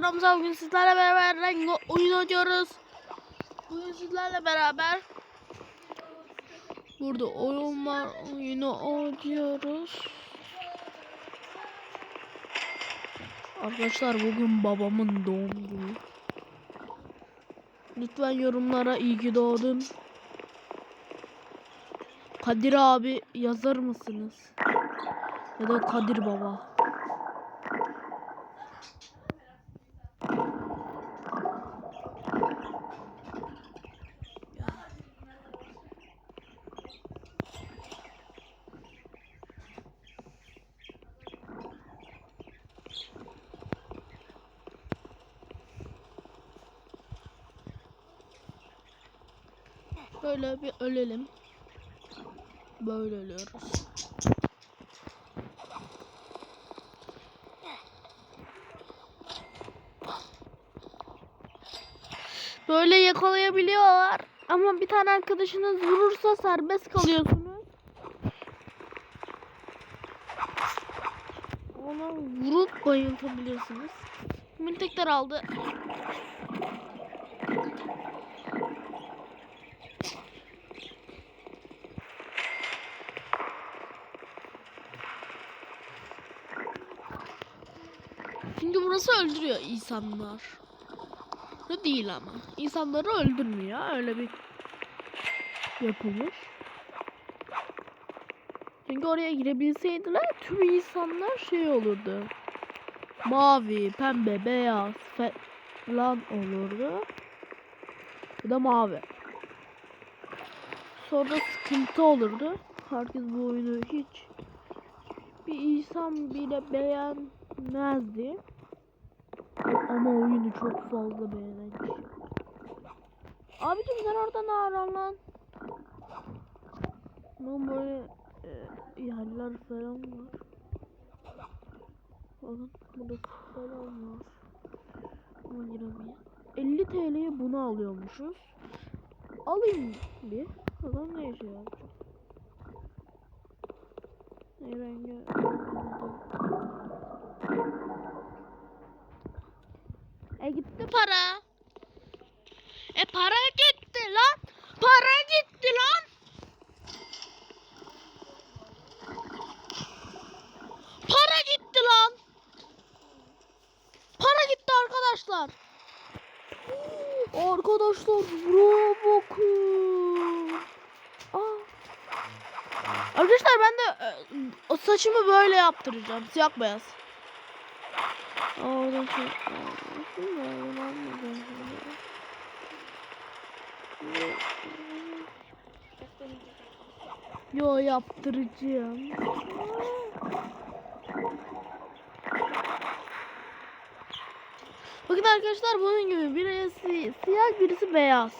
arkadaşlar Ramza bugün sizlerle beraber rengo oyun oynuyoruz. Bugün sizlerle beraber burada oyun var oyunu oynuyoruz. Arkadaşlar bugün babamın doğum günü. Lütfen yorumlara iyi ki doğdun. Kadir abi yazar mısınız? Ya da Kadir baba. Böyle bir ölelim. Böyle ölüyoruz. Böyle yakalayabiliyorlar. Ama bir tane arkadaşınız vurursa serbest kalıyorsunuz. Ona vurup bayıltabilirsiniz. Miltekler aldı. Burası öldürüyor insanlar. Ne değil ama. İnsanları öldürmüyor. Öyle bir yapılmış. Çünkü oraya girebilseydiler tüm insanlar şey olurdu. Mavi, pembe, beyaz falan olurdu. Bu da mavi. Sonra sıkıntı olurdu. Herkes bu oyunu hiç bir insan bile beğenmezdi. Ama oyunu çok fazla beğenen kişi. Abicim sen orada ne aran lan? Lan böyle e, yerler falan var. Bakın burada falan var. Ama giremeyiz. 50 TL'ye bunu alıyormuşuz. Alayım bir. Bakalım ne işe yarayacak. Ne rengi? E gitti para. E para gitti lan. Para gitti lan. Para gitti lan. Para gitti arkadaşlar. Arkadaşlar bakın. Aa. Arkadaşlar ben de e, saçımı böyle yaptıracağım. Siyah beyaz. Oradan ben almayacağım şimdi. Yo yaptıracağım. Bakın arkadaşlar bunun gibi birisi siyah birisi beyaz.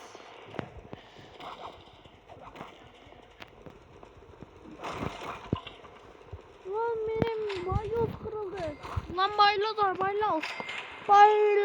Lan benim balyoz kırıldı. Lan balyoz var balyoz. Balyoz.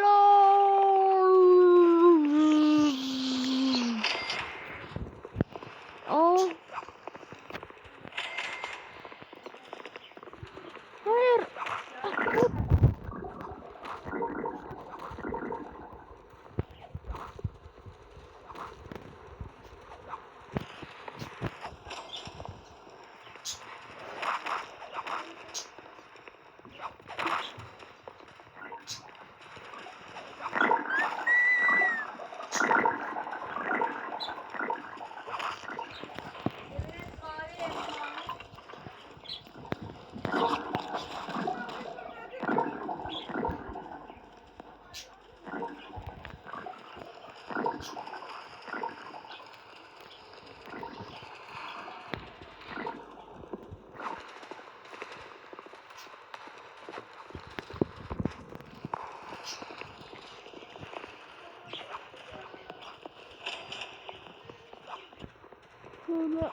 Şöyle